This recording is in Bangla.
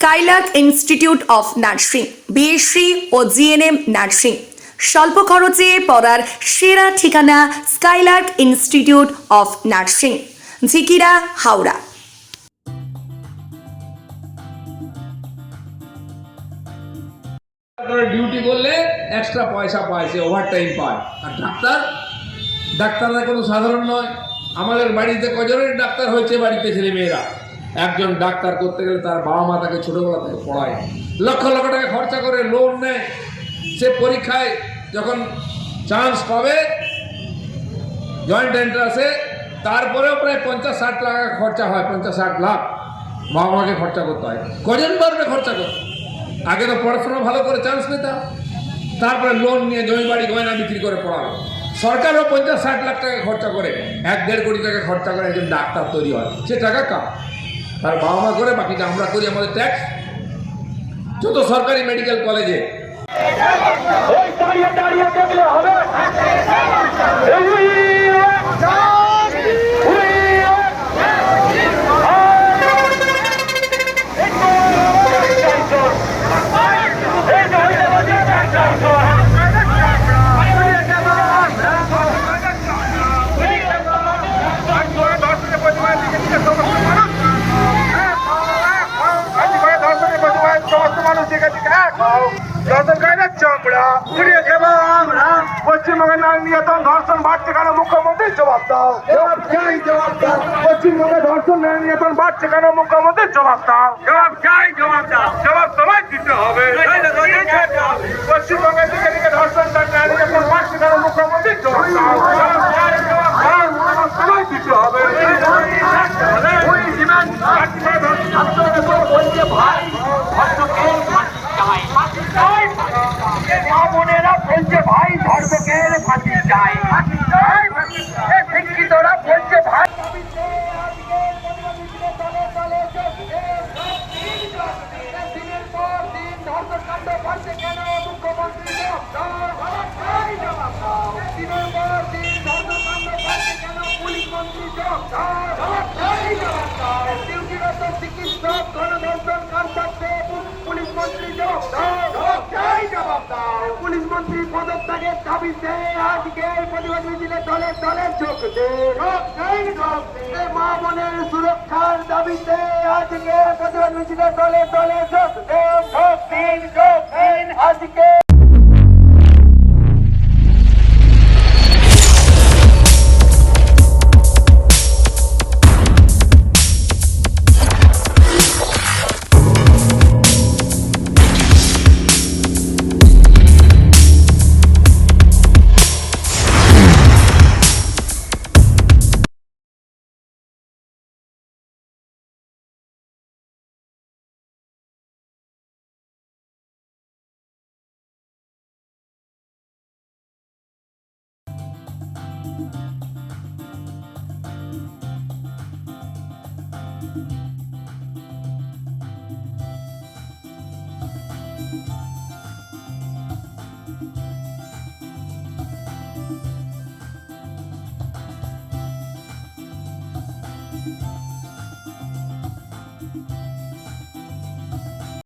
Skylark institute of nursing BSc O GNM nursing স্বল্প খরচে পড়ার সেরা ঠিকানা Skylark institute of nursing Jhikira, Howrah. Duty করলে এক্সট্রা পয়সা পায়, সে ওভার টাইম পায়। আর ডাক্তার? ডাক্তাররা কোনো সাধারণ নয়। আমাদের বাড়িতে কজনের ডাক্তার হয়েছে, বাড়িতে ছেলে মেয়েরা একজন ডাক্তার করতে গেলে তার বাবা মা তাকে ছোটোবেলা থেকে পড়ায়। লক্ষ লক্ষ টাকা খরচা করে লোন নেয়। সে পরীক্ষায় যখন চান্স পাবে জয়েন্ট এন্ট্রান্সে তারপরেও প্রায় পঞ্চাশ ষাট টাকা খরচা হয় পঞ্চাশ ষাট লাখ বাবা মাকে খরচা করতে হয়। কজন পারবে খরচা করতে? আগে তো পড়াশোনা ভালো করে চান্স পেতাম। তারপরে লোন নিয়ে জমি বাড়ি গয়না বিক্রি করে পড়াবে সরকারও পঞ্চাশ ষাট লাখ টাকা খরচা করে, এক দেড় কোটি টাকা খরচা করে একজন ডাক্তার তৈরি হয়। সে টাকা কাপ তার বাবা মা করে বাকিটা আমরা করি আমাদের ট্যাক্স যত সরকারি মেডিকেল কলেজে চামড়া উড়িয়ে দেবো আমরা পশ্চিমবঙ্গের নারী নির্যাতন ধর্ষণ বাড়ছে কেন মুখ্যমন্ত্রী জবাব দাও। জবাব চাই জবাব দাও। পশ্চিমবঙ্গে ধর্ষণ নারী নির্যাতন বাড়ছে কেন মুখ্যমন্ত্রীর জবাব দাও। জবাব চাই জবাব দাও। জবাব তোমায় দিতে হবে পশ্চিমবঙ্গের দিকে দিকে ধর্ষণ নারী নির্যাতন বাড়ছে কেন মুখ্যমন্ত্রী জবাব দাও জবাব চাই জবাব দাও জবাব তোমায় দিতে হবে ওই ডিমান্ড বোনেরা বলছে ভাই ধর্মকের ফাঁসি চাই শিক্ষিতরা বলছে ভাই চিকিৎসক গণধর্ষণ কর্তব্যে পুলিশ মন্ত্রী জবাব দাও পুলিশ মন্ত্রী পদত্যাগের দাবিতে আজকে প্রতিবাদ মিছিলে দলে দলে যোগ এই মা বোনের সুরক্ষার দাবিতে আজকে প্রতিবাদ মিছিলে দলে দলে যোগ দিন আজকে Música